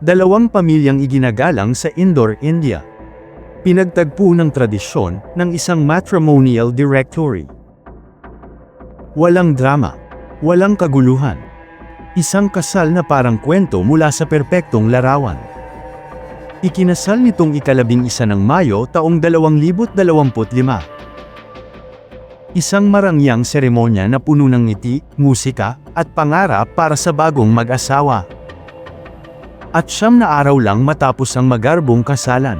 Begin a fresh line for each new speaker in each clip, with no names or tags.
Dalawang pamilyang iginagalang sa Indore, India. Pinagtagpo ng tradisyon ng isang matrimonial directory. Walang drama. Walang kaguluhan. Isang kasal na parang kwento mula sa perpektong larawan. Ikinasal nitong ikalabing isa ng Mayo taong 2025. Isang marangyang seremonya na puno ng ngiti, musika, at pangarap para sa bagong mag-asawa. At siyam na araw lang matapos ang magarbong kasalan.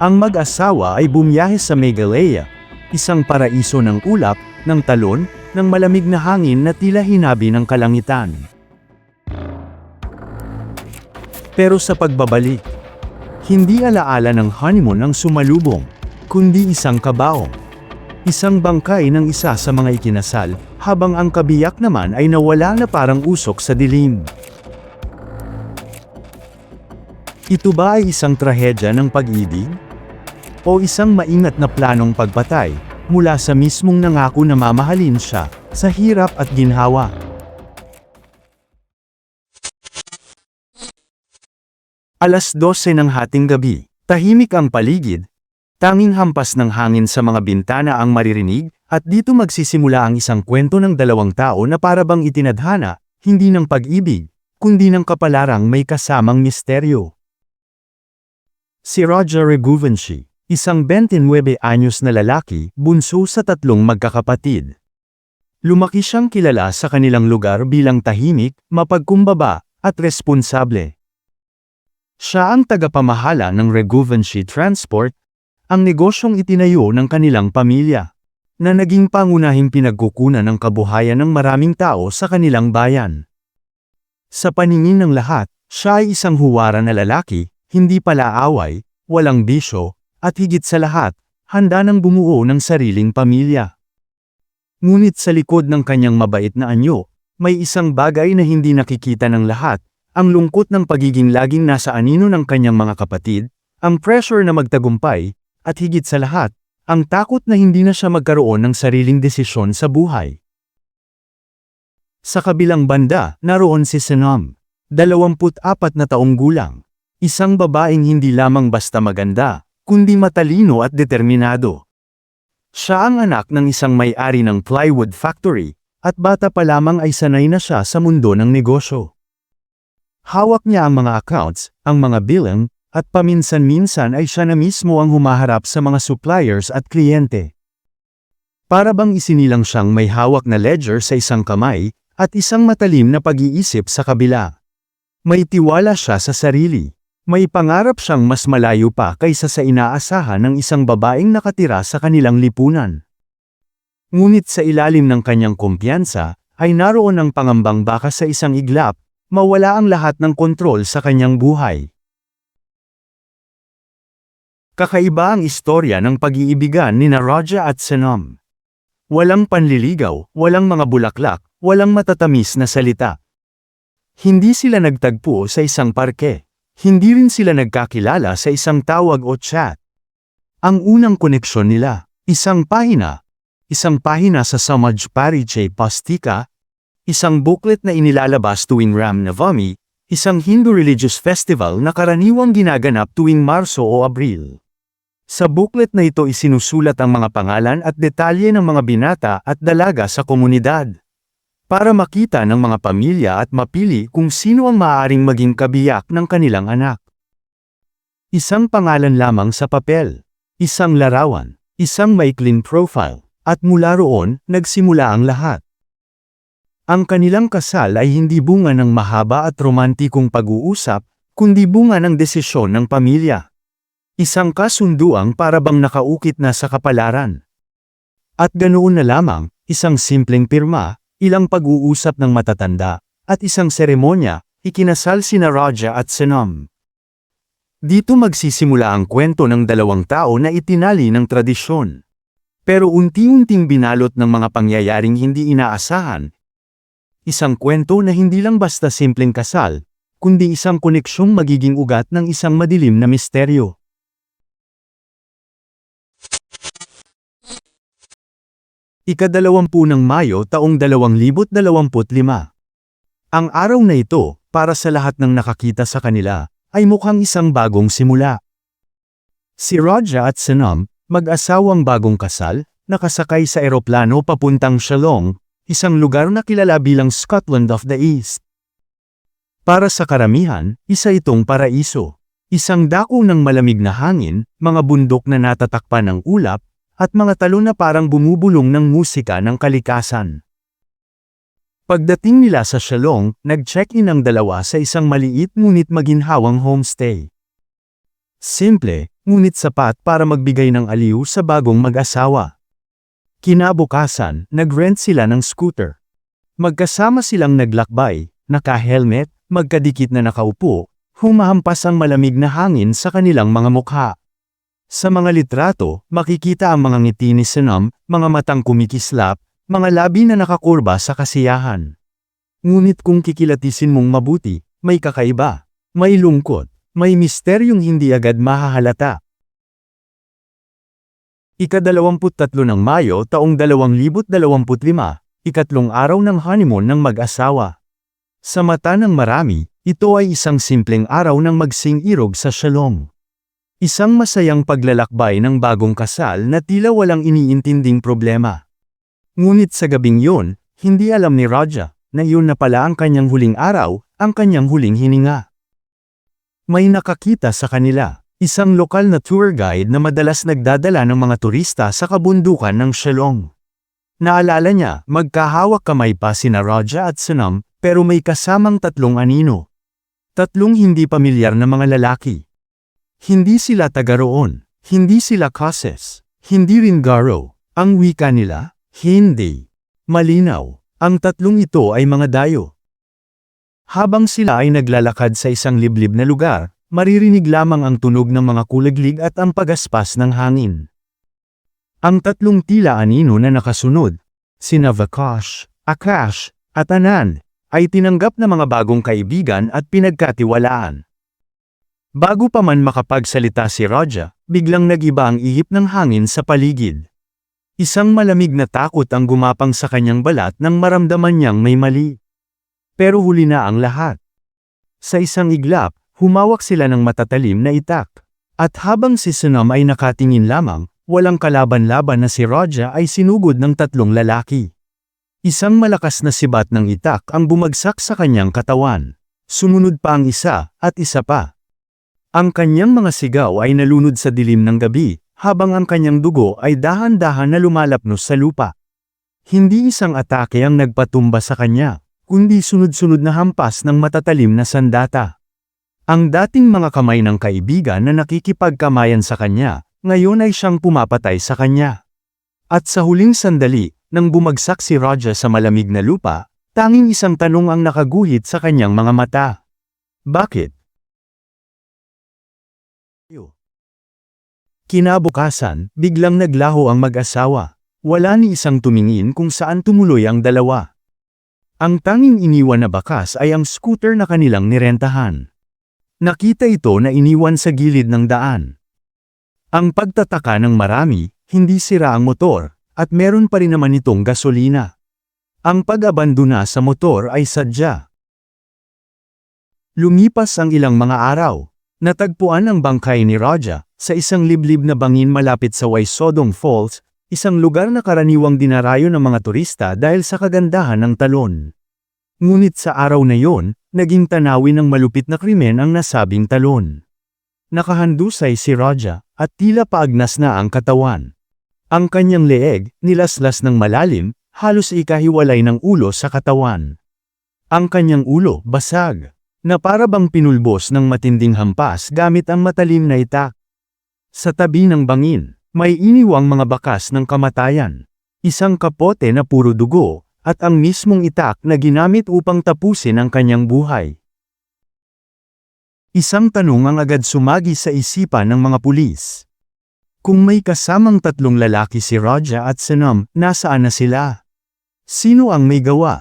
Ang mag-asawa ay bumiyahe sa Meghalaya, isang paraiso ng ulap, ng talon, ng malamig na hangin na tila hinabi ng kalangitan. Pero sa pagbabalik, hindi alaala ng honeymoon ang sumalubong, kundi isang kabaong. Isang bangkay ng isa sa mga ikinasal, habang ang kabiyak naman ay nawala na parang usok sa dilim. Ito ba ay isang trahedya ng pag-ibig? O isang maingat na planong pagpatay, mula sa mismong nangako na mamahalin siya, sa hirap at ginhawa? Alas 12 ng hating gabi, tahimik ang paligid, tanging hampas ng hangin sa mga bintana ang maririnig, at dito magsisimula ang isang kwento ng dalawang tao na parabang itinadhana, hindi ng pag-ibig, kundi ng kapalarang may kasamang misteryo. Si Roger Raghuvanshi, isang 29 anyos na lalaki, bunso sa tatlong magkakapatid. Lumaki siyang kilala sa kanilang lugar bilang tahimik, mapagkumbaba, at responsable. Siya ang tagapamahala ng Raghuvanshi Transport, ang negosyong itinayo ng kanilang pamilya, na naging pangunahing pinagkukunan ng kabuhayan ng maraming tao sa kanilang bayan. Sa paningin ng lahat, siya ay isang huwara na lalaki, hindi pala away, walang bisyo, at higit sa lahat, handa ng bumuo ng sariling pamilya. Ngunit sa likod ng kanyang mabait na anyo, may isang bagay na hindi nakikita ng lahat, ang lungkot ng pagiging laging nasa anino ng kanyang mga kapatid, ang pressure na magtagumpay, at higit sa lahat, ang takot na hindi na siya magkaroon ng sariling desisyon sa buhay. Sa kabilang banda, naroon si Senam, 24 na taong gulang, isang babaeng hindi lamang basta maganda, kundi matalino at determinado. Siya ang anak ng isang may-ari ng plywood factory, at bata pa lamang ay sanay na siya sa mundo ng negosyo. Hawak niya ang mga accounts, ang mga bilang, at paminsan-minsan ay siya na mismo ang humaharap sa mga suppliers at kliyente. Para bang isinilang siyang may hawak na ledger sa isang kamay, at isang matalim na pag-iisip sa kabila. May tiwala siya sa sarili. May pangarap siyang mas malayo pa kaysa sa inaasahan ng isang babaeng nakatira sa kanilang lipunan. Ngunit sa ilalim ng kanyang kumpiyansa, ay naroon ang pangambang baka sa isang iglap, mawala ang lahat ng kontrol sa kanyang buhay. Kakaiba ang istorya ng pag-iibigan ni na Raja at Senam. Walang panliligaw, walang mga bulaklak, walang matatamis na salita. Hindi sila nagtagpo sa isang parke. Hindi rin sila nagkakilala sa isang tawag o chat. Ang unang koneksyon nila, isang pahina. Isang pahina sa Samaj Pariche Pastika, isang booklet na inilalabas tuwing Ram Navami, isang Hindu religious festival na karaniwang ginaganap tuwing Marso o Abril. Sa booklet na ito isinusulat ang mga pangalan at detalye ng mga binata at dalaga sa komunidad. Para makita ng mga pamilya at mapili kung sino ang maaaring maging kabiyak ng kanilang anak. Isang pangalan lamang sa papel, isang larawan, isang maikling profile, at mula roon, nagsimula ang lahat. Ang kanilang kasal ay hindi bunga ng mahaba at romantikong pag-uusap, kundi bunga ng desisyon ng pamilya. Isang kasunduang para bang nakaukit na sa kapalaran. At ganoon na lamang, isang simpleng pirma, ilang pag-uusap ng matatanda, at isang seremonya, ikinasal sina Raja at Senam. Dito magsisimula ang kwento ng dalawang tao na itinali ng tradisyon. Pero unti-unting binalot ng mga pangyayaring hindi inaasahan. Isang kwento na hindi lang basta simpleng kasal, kundi isang koneksyong magiging ugat ng isang madilim na misteryo. Ikadalawampu ng Mayo taong 2025. Ang araw na ito, para sa lahat ng nakakita sa kanila, ay mukhang isang bagong simula. Si Roja at Sanam, mag-asawang bagong kasal, nakasakay sa eroplano papuntang Shillong, isang lugar na kilala bilang Scotland of the East. Para sa karamihan, isa itong paraiso. Isang dako ng malamig na hangin, mga bundok na natatakpan ng ulap, at mga talon na parang bumubulong ng musika ng kalikasan. Pagdating nila sa Shillong, nag-check-in ang dalawa sa isang maliit ngunit maginhawang homestay. Simple, ngunit sapat para magbigay ng aliw sa bagong mag-asawa. Kinabukasan, nag-rent sila ng scooter. Magkasama silang naglakbay, naka-helmet, magkadikit na nakaupo, humahampas ang malamig na hangin sa kanilang mga mukha. Sa mga litrato, makikita ang mga ngiti ni Sanam, mga matang kumikislap, mga labi na nakakurba sa kasiyahan. Ngunit kung kikilatisin mong mabuti, may kakaiba, may lungkot, may misteryong hindi agad mahahalata. Ikadalawamput-tatlo ng Mayo taong 2025, ikatlong araw ng honeymoon ng mag-asawa. Sa mata ng marami, ito ay isang simpleng araw ng magsing-irog sa Shalom. Isang masayang paglalakbay ng bagong kasal na tila walang iniintinding problema. Ngunit sa gabing yun, hindi alam ni Raja, na iyon na pala ang kanyang huling araw, ang kanyang huling hininga. May nakakita sa kanila, isang lokal na tour guide na madalas nagdadala ng mga turista sa kabundukan ng Shillong. Naalala niya, magkahawak kamay pa sina Raja at Sanam, pero may kasamang tatlong anino. Tatlong hindi pamilyar na mga lalaki. Hindi sila taga hindi sila Koses, hindi rin Garo. Ang wika nila, hindi. Malinaw, ang tatlong ito ay mga dayo. Habang sila ay naglalakad sa isang liblib na lugar, maririnig lamang ang tunog ng mga kulaglig at ang pagaspas ng hangin. Ang tatlong tila anino na nakasunod, sina Vakash, Akash, at Anan, ay tinanggap na mga bagong kaibigan at pinagkatiwalaan. Bago pa man makapagsalita si Raja, biglang nagiba ang ihip ng hangin sa paligid. Isang malamig na takot ang gumapang sa kanyang balat nang maramdaman niyang may mali. Pero huli na ang lahat. Sa isang iglap, humawak sila ng matatalim na itak. At habang si Sunam ay nakatingin lamang, walang kalaban-laban na si Raja ay sinugod ng tatlong lalaki. Isang malakas na sibat ng itak ang bumagsak sa kanyang katawan. Sumunod pa ang isa, at isa pa. Ang kanyang mga sigaw ay nalunod sa dilim ng gabi, habang ang kanyang dugo ay dahan-dahan na lumalapnos sa lupa. Hindi isang atake ang nagpatumba sa kanya, kundi sunod-sunod na hampas ng matatalim na sandata. Ang dating mga kamay ng kaibigan na nakikipagkamayan sa kanya, ngayon ay siyang pumapatay sa kanya. At sa huling sandali, nang bumagsak si Raja sa malamig na lupa, tanging isang tanong ang nakaguhit sa kanyang mga mata. Bakit? Kinabukasan, biglang naglaho ang mag-asawa. Wala ni isang tumingin kung saan tumuloy ang dalawa. Ang tanging iniwan na bakas ay ang scooter na kanilang nirentahan. Nakita ito na iniwan sa gilid ng daan. Ang pagtataka ng marami, hindi sira ang motor, at meron pa rin naman itong gasolina. Ang pag-abandona sa motor ay sadya. Lumipas ang ilang mga araw. Natagpuan ang bangkay ni Raja, sa isang liblib na bangin malapit sa Waisodong Falls, isang lugar na karaniwang dinarayo ng mga turista dahil sa kagandahan ng talon. Ngunit sa araw na yon, naging tanawin ng malupit na krimen ang nasabing talon. Nakahandusay si Raja, at tila paagnas na ang katawan. Ang kanyang leeg, nilaslas ng malalim, halos ikahiwalay ng ulo sa katawan. Ang kanyang ulo, basag, na para bang pinulbos ng matinding hampas gamit ang matalim na itak. Sa tabi ng bangin, may iniwang mga bakas ng kamatayan. Isang kapote na puro dugo, at ang mismong itak na ginamit upang tapusin ang kanyang buhay. Isang tanong ang agad sumagi sa isipan ng mga pulis. Kung may kasamang tatlong lalaki si Raja at Sanam, nasaan na sila? Sino ang may gawa?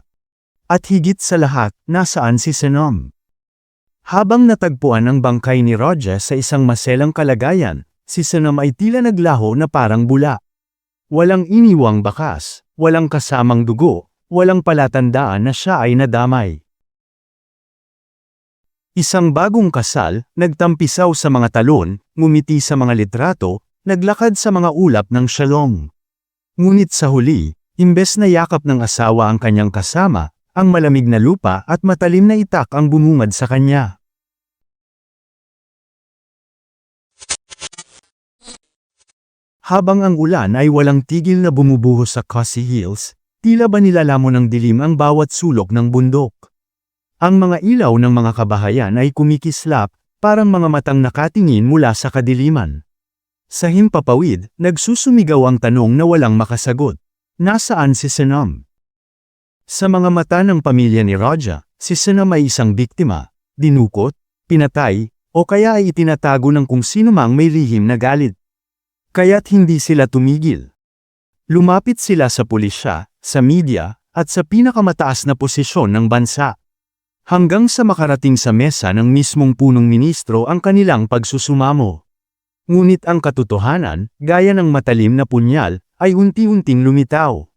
At higit sa lahat, nasaan si Sanam? Habang natagpuan ang bangkay ni Raja sa isang maselang kalagayan, Si Sanam ay tila naglaho na parang bula. Walang iniwang bakas, walang kasamang dugo, walang palatandaan na siya ay nadamay. Isang bagong kasal, nagtampisaw sa mga talon, ngumiti sa mga litrato, naglakad sa mga ulap ng shalom. Ngunit sa huli, imbes na yakap ng asawa ang kanyang kasama, ang malamig na lupa at matalim na itak ang bumungad sa kanya. Habang ang ulan ay walang tigil na bumubuhos sa Cossey Hills, tila ba nilalamon ng dilim ang bawat sulok ng bundok. Ang mga ilaw ng mga kabahayan ay kumikislap, parang mga matang nakatingin mula sa kadiliman. Sa himpapawid, nagsusumigaw ang tanong na walang makasagot. Nasaan si Senam? Sa mga mata ng pamilya ni Raja, si Senam ay isang biktima, dinukot, pinatay, o kaya ay itinatago ng kung sino mang may lihim na galit. Kaya't hindi sila tumigil. Lumapit sila sa pulisya, sa media, at sa pinakamataas na posisyon ng bansa. Hanggang sa makarating sa mesa ng mismong punong ministro ang kanilang pagsusumamo. Ngunit ang katotohanan, gaya ng matalim na punyal, ay unti-unting lumitaw.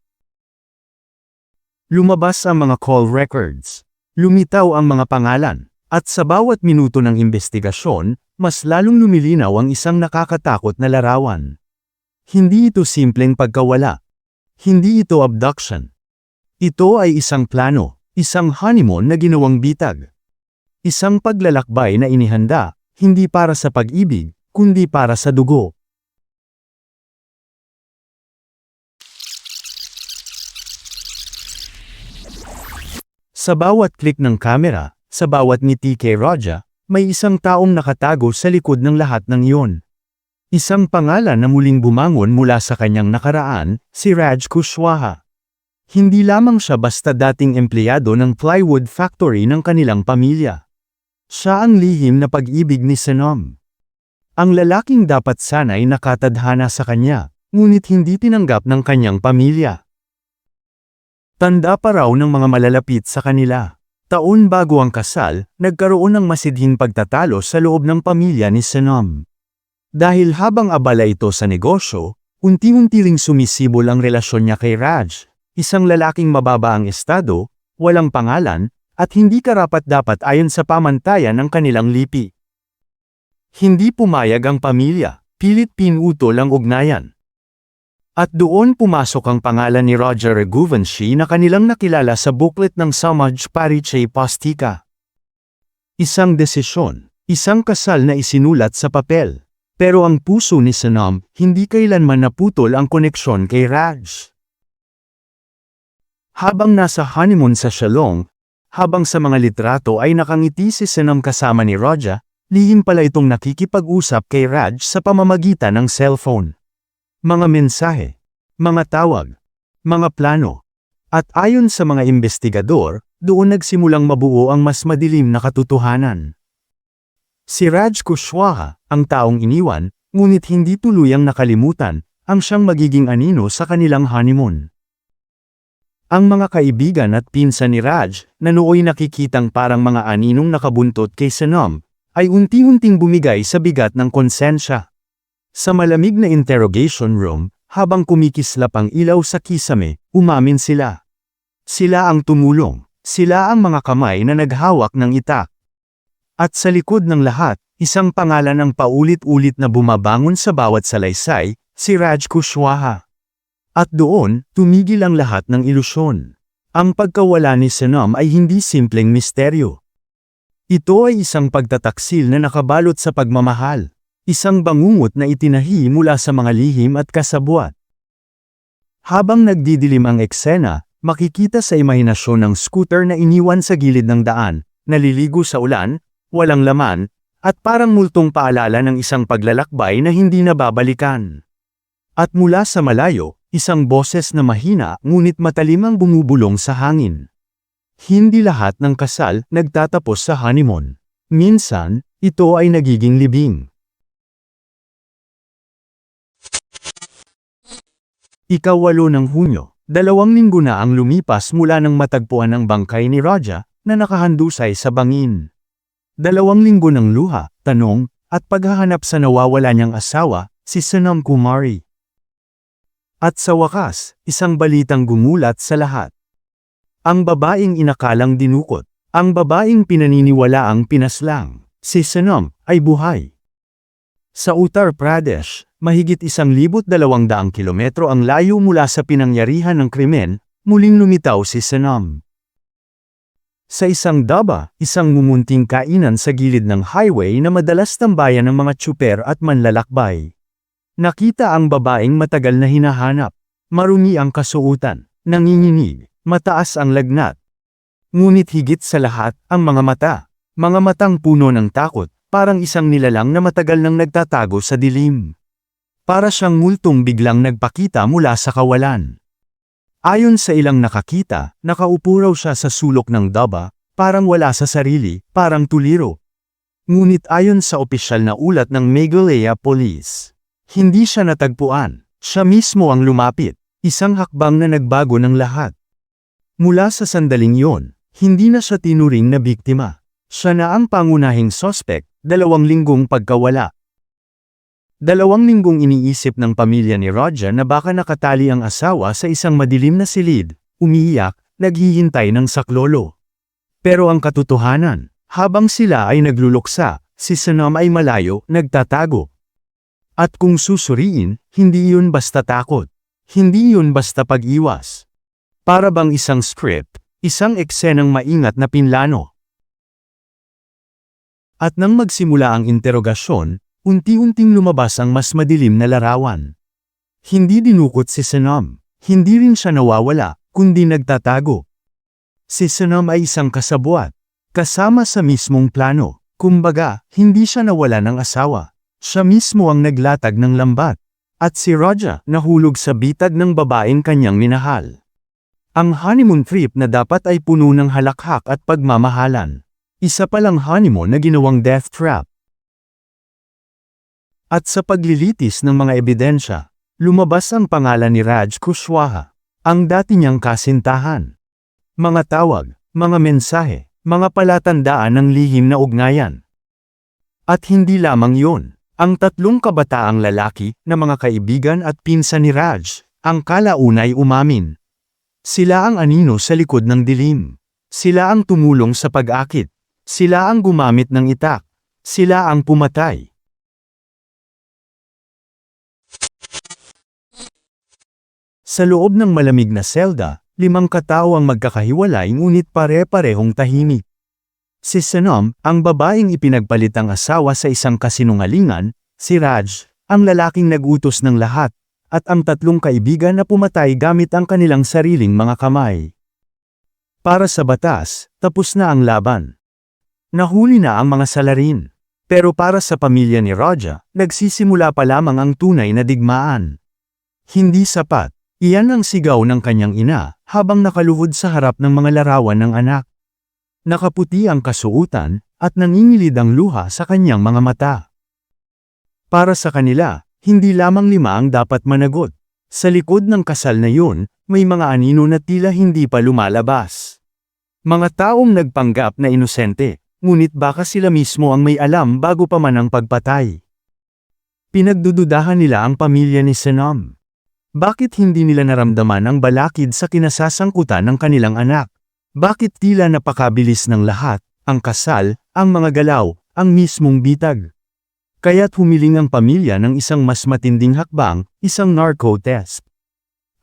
Lumabas ang mga call records. Lumitaw ang mga pangalan. At sa bawat minuto ng investigasyon, mas lalong lumilinaw ang isang nakakatakot na larawan. Hindi ito simpleng pagkawala. Hindi ito abduction. Ito ay isang plano, isang honeymoon na ginawang bitag. Isang paglalakbay na inihanda, hindi para sa pag-ibig, kundi para sa dugo. Sa bawat click ng kamera, sa bawat ngiti kay Raja, may isang taong nakatago sa likod ng lahat ng iyon. Isang pangalan na muling bumangon mula sa kanyang nakaraan, si Raj Kushwaha. Hindi lamang siya basta dating empleyado ng plywood factory ng kanilang pamilya. Siya ang lihim na pag-ibig ni Senom. Ang lalaking dapat sana'y nakatadhana sa kanya, ngunit hindi tinanggap ng kanyang pamilya. Tanda pa raw ng mga malalapit sa kanila. Taon bago ang kasal, nagkaroon ng masidhing pagtatalo sa loob ng pamilya ni Senom. Dahil habang abala ito sa negosyo, unti-unti ring sumisibol ang relasyon niya kay Raj, isang lalaking mababa ang estado, walang pangalan, at hindi karapat-dapat ayon sa pamantayan ng kanilang lipi. Hindi pumayag ang pamilya, pilit pinutol ang ugnayan. At doon pumasok ang pangalan ni Roger Raghuvanshi na kanilang nakilala sa booklet ng Samaj Pariche Pastika. Isang desisyon, isang kasal na isinulat sa papel. Pero ang puso ni Sanam, hindi kailanman naputol ang koneksyon kay Raj. Habang nasa honeymoon sa Shalong, habang sa mga litrato ay nakangiti si Sanam kasama ni Roja, lihim pala itong nakikipag-usap kay Raj sa pamamagitan ng cellphone mga mensahe, mga tawag, mga plano. At ayon sa mga investigador, doon nagsimulang mabuo ang mas madilim na katotohanan. Si Raj Kushwaha, ang taong iniwan, ngunit hindi tuluyang nakalimutan, ang siyang magiging anino sa kanilang honeymoon. Ang mga kaibigan at pinsan ni Raj, na nooy nakikitang parang mga aninong nakabuntot kay Sanam, ay unti-unting bumigay sa bigat ng konsensya. Sa malamig na interrogation room, habang kumikislap ang ilaw sa kisame, umamin sila. Sila ang tumulong, sila ang mga kamay na naghawak ng itak. At sa likod ng lahat, isang pangalan ang paulit-ulit na bumabangon sa bawat salaysay, si Raj Kushwaha. At doon, tumigil ang lahat ng ilusyon. Ang pagkawala ni Senam ay hindi simpleng misteryo. Ito ay isang pagtataksil na nakabalot sa pagmamahal. Isang bangungot na itinahi mula sa mga lihim at kasabwat. Habang nagdidilim ang eksena, makikita sa imahinasyon ng scooter na iniwan sa gilid ng daan, naliligo sa ulan, walang laman, at parang multong paalala ng isang paglalakbay na hindi nababalikan. At mula sa malayo, isang boses na mahina ngunit matalim ang bumubulong sa hangin. Hindi lahat ng kasal nagtatapos sa honeymoon. Minsan, ito ay nagiging libing. Ikawalo ng Hunyo, dalawang linggo na ang lumipas mula nang matagpuan ang bangkay ni Raja, na nakahandusay sa bangin. Dalawang linggo ng luha, tanong, at paghahanap sa nawawala niyang asawa, si Sanam Kumari. At sa wakas, isang balitang gumulat sa lahat. Ang babaeng inakalang dinukot, Ang babaeng pinaniniwala ang pinaslang, si Sanam, ay buhay. Sa Uttar Pradesh, mahigit isang libot dalawang daang kilometro ang layo mula sa pinangyarihan ng krimen, muling lumitaw si Sanam. Sa isang daba, isang mumunting kainan sa gilid ng highway na madalas tambayan ng mga tsuper at manlalakbay. Nakita ang babaeng matagal na hinahanap. Marumi ang kasuutan, nanginginig, mataas ang lagnat. Ngunit higit sa lahat, ang mga mata. Mga matang puno ng takot, parang isang nilalang na matagal nang nagtatago sa dilim. Para siyang multong biglang nagpakita mula sa kawalan. Ayon sa ilang nakakita, nakaupo raw siya sa sulok ng daba, parang wala sa sarili, parang tuliro. Ngunit ayon sa opisyal na ulat ng Meghalaya Police, hindi siya natagpuan, siya mismo ang lumapit, isang hakbang na nagbago ng lahat. Mula sa sandaling yon, hindi na siya tinuring na biktima. Siya na ang pangunahing sospek, dalawang linggong pagkawala. Dalawang linggong iniisip ng pamilya ni Roger na baka nakatali ang asawa sa isang madilim na silid, umiiyak, naghihintay ng saklolo. Pero ang katotohanan, habang sila ay nagluluksa, si Sanam ay malayo, nagtatago. At kung susuriin, hindi yun basta takot. Hindi yun basta pag-iwas. Para bang isang script, isang eksenang maingat na pinlano. At nang magsimula ang interogasyon, unti-unting lumabas ang mas madilim na larawan. Hindi dinukot si Sanam, hindi rin siya nawawala, kundi nagtatago. Si Sanam ay isang kasabwat, kasama sa mismong plano, kumbaga, hindi siya nawala ng asawa. Siya mismo ang naglatag ng lambat. At si Roger, nahulog sa bitag ng babaeng kanyang minahal. Ang honeymoon trip na dapat ay puno ng halakhak at pagmamahalan. Isa palang honeymoon na ginawang death trap. At sa paglilitis ng mga ebidensya, lumabas ang pangalan ni Raj Kushwaha, ang dati niyang kasintahan. Mga tawag, mga mensahe, mga palatandaan ng lihim na ugnayan. At hindi lamang yun, ang tatlong kabataang lalaki na mga kaibigan at pinsan ni Raj, ang kalaunay umamin. Sila ang anino sa likod ng dilim. Sila ang tumulong sa pag-akit. Sila ang gumamit ng itak. Sila ang pumatay. Sa loob ng malamig na selda, limang katao ang magkakahiwalay ngunit pare-parehong tahimik. Si Sanam, ang babaeng ipinagpalit ang asawa sa isang kasinungalingan, si Raj, ang lalaking nagutos ng lahat, at ang tatlong kaibigan na pumatay gamit ang kanilang sariling mga kamay. Para sa batas, tapos na ang laban. Nahuli na ang mga salarin. Pero para sa pamilya ni Roger, nagsisimula pa lamang ang tunay na digmaan. Hindi sapat, iyan ang sigaw ng kanyang ina, habang nakaluhod sa harap ng mga larawan ng anak. Nakaputi ang kasuutan, at nangingilid ang luha sa kanyang mga mata. Para sa kanila, hindi lamang lima ang dapat managot. Sa likod ng kasal na yun, may mga anino na tila hindi pa lumalabas. Mga taong nagpanggap na inosente, ngunit baka sila mismo ang may alam bago pa man ang pagpatay. Pinagdududahan nila ang pamilya ni Sanam. Bakit hindi nila naramdaman ang balakid sa kinasasangkutan ng kanilang anak? Bakit tila napakabilis ng lahat, ang kasal, ang mga galaw, ang mismong bitag? Kaya't humiling ang pamilya ng isang mas matinding hakbang, isang narco test.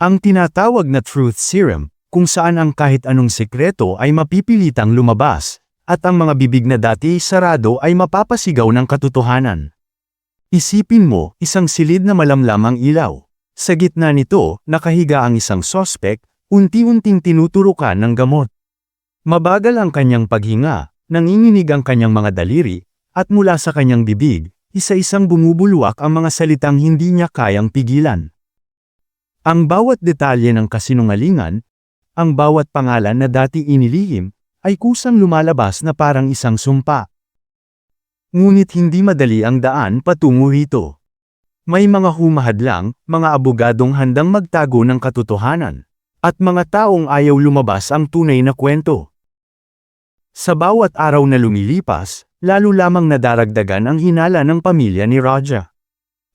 Ang tinatawag na truth serum, kung saan ang kahit anong sekreto ay mapipilitang lumabas, at ang mga bibig na dati sarado ay mapapasigaw ng katotohanan. Isipin mo, isang silid na malamlam ang ilaw. Sa gitna nito, nakahiga ang isang sospek, unti-unting tinuturukan ng gamot. Mabagal ang kanyang paghinga, nanginginig ang kanyang mga daliri, at mula sa kanyang bibig, isa-isang bumubulwak ang mga salitang hindi niya kayang pigilan. Ang bawat detalye ng kasinungalingan, ang bawat pangalan na dati inilihim, ay kusang lumalabas na parang isang sumpa. Ngunit hindi madali ang daan patungo rito. May mga humahadlang, mga abogadong handang magtago ng katotohanan, at mga taong ayaw lumabas ang tunay na kwento. Sa bawat araw na lumilipas, lalo lamang nadaragdagan ang hinala ng pamilya ni Raja.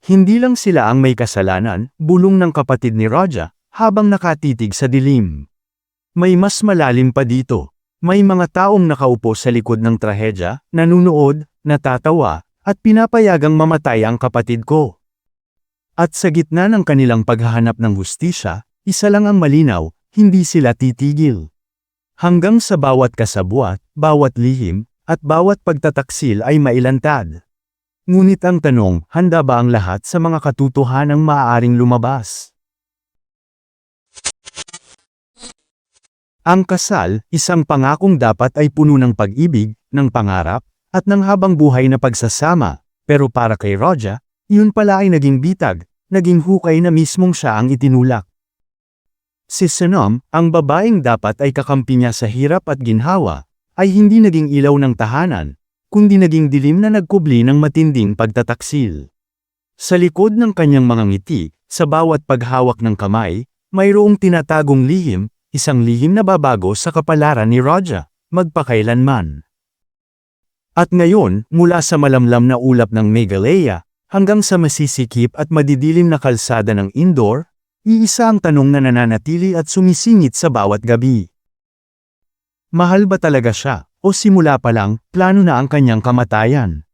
Hindi lang sila ang may kasalanan, bulong ng kapatid ni Raja, habang nakatitig sa dilim. May mas malalim pa dito. May mga taong nakaupo sa likod ng trahedya, nanunood, natatawa, at pinapayagang mamatay ang kapatid ko. At sa gitna ng kanilang paghahanap ng hustisya, isa lang ang malinaw, hindi sila titigil. Hanggang sa bawat kasabwat, bawat lihim, at bawat pagtataksil ay mailantad. Ngunit ang tanong, handa ba ang lahat sa mga katotohanang maaaring lumabas? Ang kasal, isang pangakong dapat ay puno ng pag-ibig, ng pangarap, at ng habang buhay na pagsasama, pero para kay Roja, yun pala ay naging bitag, naging hukay na mismong siya ang itinulak. Si Senom, ang babaeng dapat ay kakampi niya sa hirap at ginhawa, ay hindi naging ilaw ng tahanan, kundi naging dilim na nagkubli ng matinding pagtataksil. Sa likod ng kanyang mga ngiti, sa bawat paghawak ng kamay, mayroong tinatagong lihim, isang lihim na babago sa kapalaran ni Roja, magpakailanman. At ngayon, mula sa malamlam na ulap ng Meghalaya, hanggang sa masisikip at madidilim na kalsada ng indoor, iisa ang tanong na nananatili at sumisingit sa bawat gabi. Mahal ba talaga siya, o simula pa lang, plano na ang kanyang kamatayan?